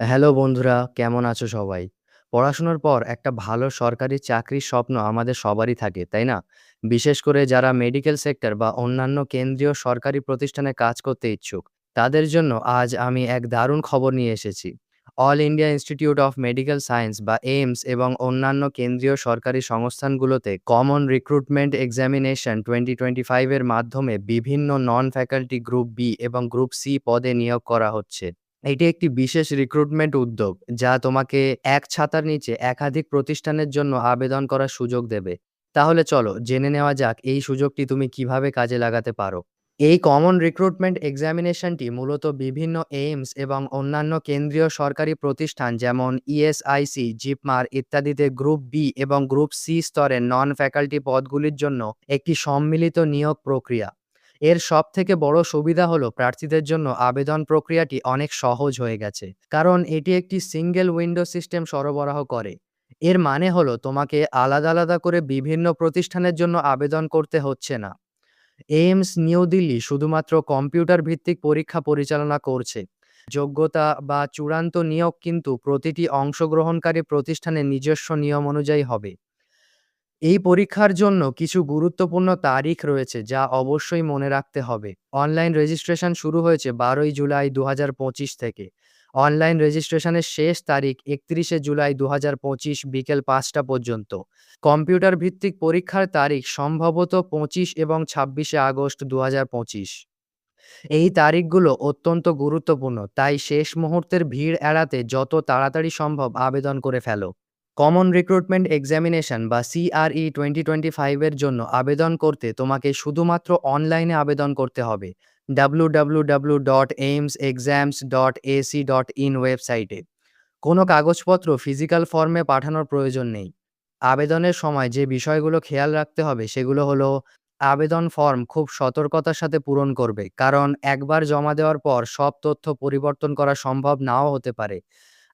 Hello বন্ধুরা, কেমন আছো সবাই? পড়াশোনার পর একটা ভালো সরকারি চাকরির স্বপ্ন আমাদের সবারই থাকে, তাই না? বিশেষ করে যারা মেডিকেল সেক্টর বা অন্যান্য কেন্দ্রীয় সরকারি প্রতিষ্ঠানে কাজ করতে ইচ্ছুক। তাদের জন্য আজ আমি এক দারুণ খবর নিয়ে এসেছি। All India Institute of Medical Science বা এইমস এবং অন্যান্য কেন্দ্রীয় সরকারি সংস্থানগুলোতে common recruitment examination twenty twenty ফাইভের মাধ্যমে বিভিন্ন নন ফ্যাকাল্টি গ্রুপ বি এবং গ্রুপ সি পদে নিয়োগ করা হচ্ছে। এটি একটি বিশেষ রিক্রুটমেন্ট উদ্যোগ যা তোমাকে এক ছাতার নিচে একাধিক প্রতিষ্ঠানের জন্য আবেদন করার সুযোগ দেবে। তাহলে চলো জেনে নেওয়া যাক এই সুযোগটি তুমি কীভাবে কাজে লাগাতে পারো। এই কমন রিক্রুটমেন্ট এক্সামিনেশনটি মূলত বিভিন্ন এইমস এবং অন্যান্য কেন্দ্রীয় সরকারি প্রতিষ্ঠান যেমন ইএসআইসি, জিপমার ইত্যাদিতে গ্রুপ বি এবং গ্রুপ সি স্তরের নন ফ্যাকাল্টি পদগুলির জন্য একটি সম্মিলিত নিয়োগ প্রক্রিয়া। এর সব থেকে বড় সুবিধা হলো প্রার্থীদের জন্য আবেদন প্রক্রিয়াটি অনেক সহজ হয়ে গেছে। কারণ এটি একটি সিঙ্গেল উইন্ডো সিস্টেম সরবরাহ করে। এর মানে হলো তোমাকে আলাদা, আলাদা করে বিভিন্ন প্রতিষ্ঠানের জন্য আবেদন করতে হচ্ছে না। এইমস নিউ দিল্লি শুধুমাত্র কম্পিউটার ভিত্তিক পরীক্ষা পরিচালনা করছে। যোগ্যতা বা চূড়ান্ত নিয়োগ কিন্তু প্রতিটি অংশগ্রহণকারী প্রতিষ্ঠানের নিজস্ব নিয়ম অনুযায়ী হবে। এই পরীক্ষার জন্য কিছু গুরুত্বপূর্ণ তারিখ রয়েছে যা অবশ্যই মনে রাখতে হবে। অনলাইন রেজিস্ট্রেশন শুরু হয়েছে ১২ই জুলাই ২০২৫ থেকে। অনলাইন রেজিস্ট্রেশনের শেষ তারিখ ৩১শে জুলাই ২০২৫ বিকেল পাঁচটা পর্যন্ত। কম্পিউটার ভিত্তিক পরীক্ষার তারিখ সম্ভবত ২৫ এবং ২৬শে আগস্ট ২০২৫। এই তারিখগুলো অত্যন্ত গুরুত্বপূর্ণ, তাই শেষ মুহূর্তের ভিড় এড়াতে যত তাড়াতাড়ি সম্ভব আবেদন করে ফেলো। কমন রিক্রুটমেন্ট এক্সামিনেশন বা সিআরই টোয়েন্টি টোয়েন্টি ফাইভের জন্য আবেদন করতে তোমাকে শুধুমাত্র অনলাইনে আবেদন করতে হবে www.aimsexams.ac.in ওয়েবসাইটে। কোনো কাগজপত্র ফিজিক্যাল ফর্মে পাঠানোর প্রয়োজন নেই। আবেদনের সময় যে বিষয়গুলো খেয়াল রাখতে হবে সেগুলো হলো আবেদন ফর্ম খুব সতর্কতার সাথে পূরণ করবে, কারণ একবার জমা দেওয়ার পর সব তথ্য পরিবর্তন করা সম্ভব নাও হতে পারে।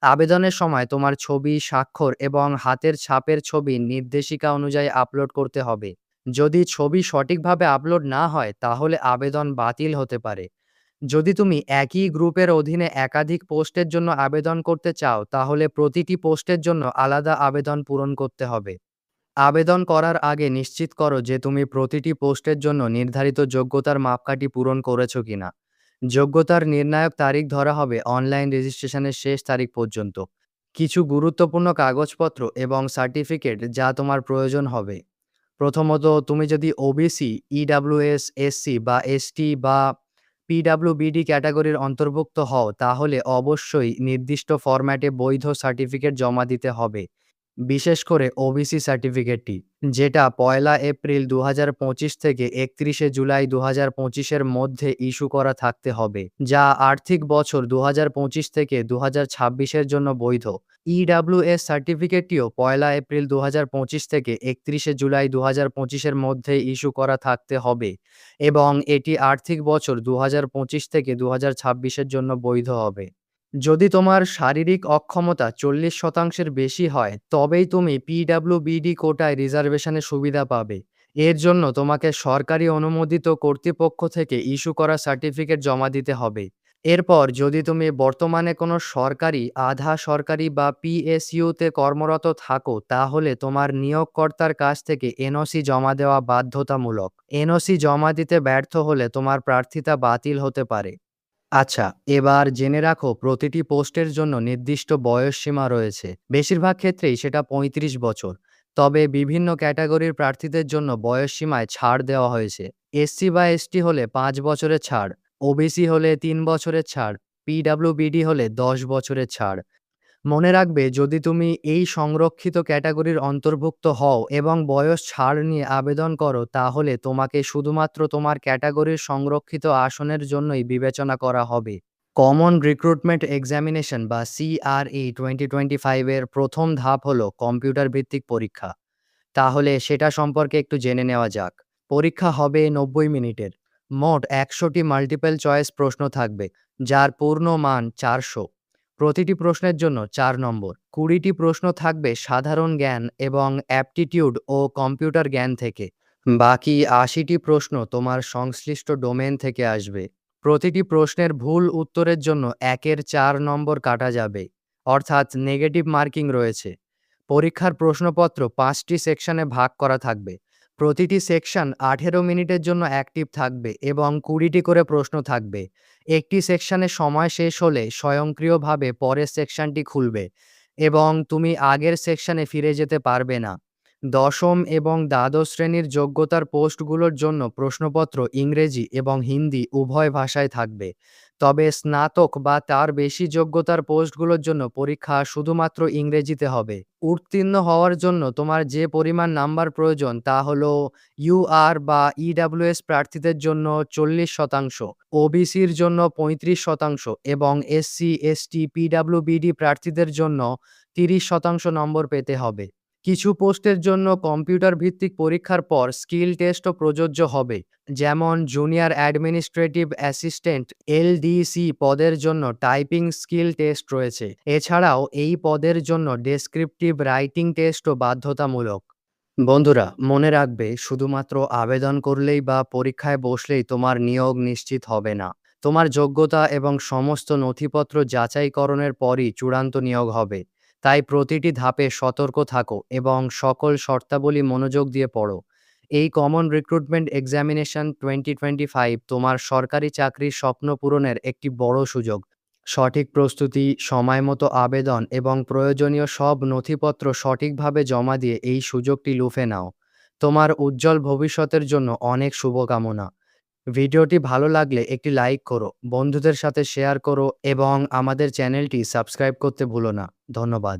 আবেদনের সময় তোমার ছবি, স্বাক্ষর এবং হাতের ছাপের ছবি নির্দেশিকা অনুযায়ী আপলোড করতে হবে। যদি ছবি সঠিকভাবে আপলোড না হয় তাহলে আবেদন বাতিল হতে পারে। যদি তুমি একই গ্রুপের অধীনে একাধিক পোস্টের জন্য আবেদন করতে চাও তাহলে প্রতিটি পোস্টের জন্য আলাদা আবেদন পূরণ করতে হবে। আবেদন করার আগে নিশ্চিত করো যে তুমি প্রতিটি পোস্টের জন্য নির্ধারিত যোগ্যতার মাপকাঠি পূরণ করেছ কিনা। যোগ্যতার নির্ণায়ক তারিখ ধরা হবে অনলাইন রেজিস্ট্রেশনের শেষ তারিখ পর্যন্ত। কিছু গুরুত্বপূর্ণ কাগজপত্র এবং সার্টিফিকেট যা তোমার প্রয়োজন হবে। প্রথমত তুমি যদি ওবিসি, ইডাব্লিউএস, এসসি বা এসটি বা পিডাব্লিউবিডি ক্যাটাগরির অন্তর্ভুক্ত হও তাহলে অবশ্যই নির্দিষ্ট ফরম্যাটে বৈধ সার্টিফিকেট জমা দিতে হবে। বিশেষ করে ওবিসি সার্টিফিকেটটি, যেটা পয়লা এপ্রিল ২০২৫ থেকে ৩১শে জুলাই ২০২৫ এর মধ্যে ইস্যু করা থাকতে হবে, যা আর্থিক বছর ২০২৫ থেকে ২০২৬ এর জন্য বৈধ। ইডাব্লিউএস সার্টিফিকেটটিও পয়লা এপ্রিল ২০২৫ থেকে ৩১শে জুলাই ২০২৫ এর মধ্যে ইস্যু করা থাকতে হবে এবং এটি আর্থিক বছর ২০২৫ থেকে ২০২৬ এর জন্য বৈধ হবে। যদি তোমার শারীরিক অক্ষমতা ৪০ শতাংশের বেশি হয়, তবেই তুমি পিডাব্লিউবিডি কোটায় রিজার্ভেশনের সুবিধা পাবে। এর জন্য তোমাকে সরকারি অনুমোদিত কর্তৃপক্ষ থেকে ইস্যু করা সার্টিফিকেট জমা দিতে হবে। এরপর যদি তুমি বর্তমানে কোনো সরকারি, আধা সরকারি বা পিএসইউতে কর্মরত থাকো তাহলে তোমার নিয়োগকর্তার কাছ থেকে এনওসি জমা দেওয়া বাধ্যতামূলক। এনওসি জমা দিতে ব্যর্থ হলে তোমার প্রার্থিতা বাতিল হতে পারে। আচ্ছা, এবার জেনে রাখো প্রতিটি পোস্টের জন্য নির্দিষ্ট বয়সসীমা রয়েছে। বেশিরভাগ ক্ষেত্রেই সেটা ৩৫ বছর। তবে বিভিন্ন ক্যাটাগরির প্রার্থীদের জন্য বয়সসীমায় ছাড় দেওয়া হয়েছে। এসসি বা এসটি হলে পাঁচ বছরের ছাড়, ওবিসি হলে তিন বছরের ছাড়, পিডাব্লিউবিডি হলে ১০ বছরের ছাড়। মনে রাখবে যদি তুমি এই সংরক্ষিত ক্যাটাগরির অন্তর্ভুক্ত হও এবং বয়স ছাড় নিয়ে আবেদন করো তাহলে তোমাকে শুধুমাত্র তোমার ক্যাটাগরির সংরক্ষিত আসনের জন্যই বিবেচনা করা হবে। কমন রিক্রুটমেন্ট এক্সামিনেশন বা সিআরই 2025 এর প্রথম ধাপ হলো কম্পিউটার ভিত্তিক পরীক্ষা। তাহলে সেটা সম্পর্কে একটু জেনে নেওয়া যাক। পরীক্ষা হবে ৯০ মিনিটের। মোট ১০০টি মাল্টিপল চয়েস প্রশ্ন থাকবে, যার পূর্ণ মান ৪০০। প্রতিটি প্রশ্নের জন্য চার নম্বর। ২০টি প্রশ্ন থাকবে সাধারণ জ্ঞান এবং অ্যাপটিটিউড ও কম্পিউটার জ্ঞান থেকে। বাকি ৮০টি প্রশ্ন তোমার সংশ্লিষ্ট ডোমেন থেকে আসবে। প্রতিটি প্রশ্নের ভুল উত্তরের জন্য একের চার নম্বর কাটা যাবে অর্থাৎ নেগেটিভ মার্কিং রয়েছে পরীক্ষার প্রশ্নপত্র পাঁচটি সেকশনে ভাগ করা থাকবে প্রতিটি সেকশন আঠেরো মিনিটের জন্য অ্যাক্টিভ থাকবে এবং কুড়িটি করে প্রশ্ন থাকবে। একটি সেকশনে সময় শেষ হলে স্বয়ংক্রিয়ভাবে পরের সেকশনটি খুলবে এবং তুমি আগের সেকশনে ফিরে যেতে পারবে না। দশম এবং দ্বাদশ শ্রেণির যোগ্যতার পোস্টগুলোর জন্য প্রশ্নপত্র ইংরেজি এবং হিন্দি উভয় ভাষায় থাকবে। তবে স্নাতক বা তার বেশি যোগ্যতার পোস্টগুলোর জন্য পরীক্ষা শুধুমাত্র ইংরেজিতে হবে। উত্তীর্ণ হওয়ার জন্য তোমার যে পরিমাণ নাম্বার প্রয়োজন তা হল ইউআর বা ইডাব্লিউএস প্রার্থীদের জন্য চল্লিশ শতাংশ, ওবিসির জন্য পঁয়ত্রিশ শতাংশ এবং এসসি এসটি পিডাব্লিউবিডি প্রার্থীদের জন্য তিরিশ শতাংশ নম্বর পেতে হবে। কিছু পোস্টের জন্য কম্পিউটার ভিত্তিক পরীক্ষার পর স্কিল টেস্টও প্রযোজ্য হবে, যেমন জুনিয়র অ্যাডমিনিস্ট্রেটিভ অ্যাসিস্ট্যান্ট এলডিসি পদের জন্য টাইপিং স্কিল টেস্ট রয়েছে, এছাড়াও এই পদের জন্য ডেসক্রিপটিভ রাইটিং টেস্টও বাধ্যতামূলক। বন্ধুরা, মনে রাখবে, শুধুমাত্র আবেদন করলেই বা পরীক্ষায় বসলেই তোমার নিয়োগ নিশ্চিত হবে না, তোমার যোগ্যতা এবং সমস্ত নথিপত্র যাচাইকরণের পরই চূড়ান্ত নিয়োগ হবে। তাই প্রতিটি ধাপে সতর্ক থাকো এবং সকল শর্তাবলী মনোযোগ দিয়ে পড়ো। এই common recruitment examination twenty twenty five তোমার সরকারি চাকরির স্বপ্ন পূরণের একটি বড় সুযোগ। সঠিক প্রস্তুতি সময়মতো আবেদন এবং প্রয়োজনীয় সব নথিপত্র সঠিকভাবে জমা দিয়ে এই সুযোগটি লুফে নাও। তোমার উজ্জ্বল ভবিষ্যতের জন্য অনেক শুভকামনা। ভিডিওটি ভালো লাগলে একটি লাইক করো, বন্ধুদের সাথে শেয়ার করো এবং আমাদের চ্যানেলটি সাবস্ক্রাইব করতে ভুলো না। ধন্যবাদ।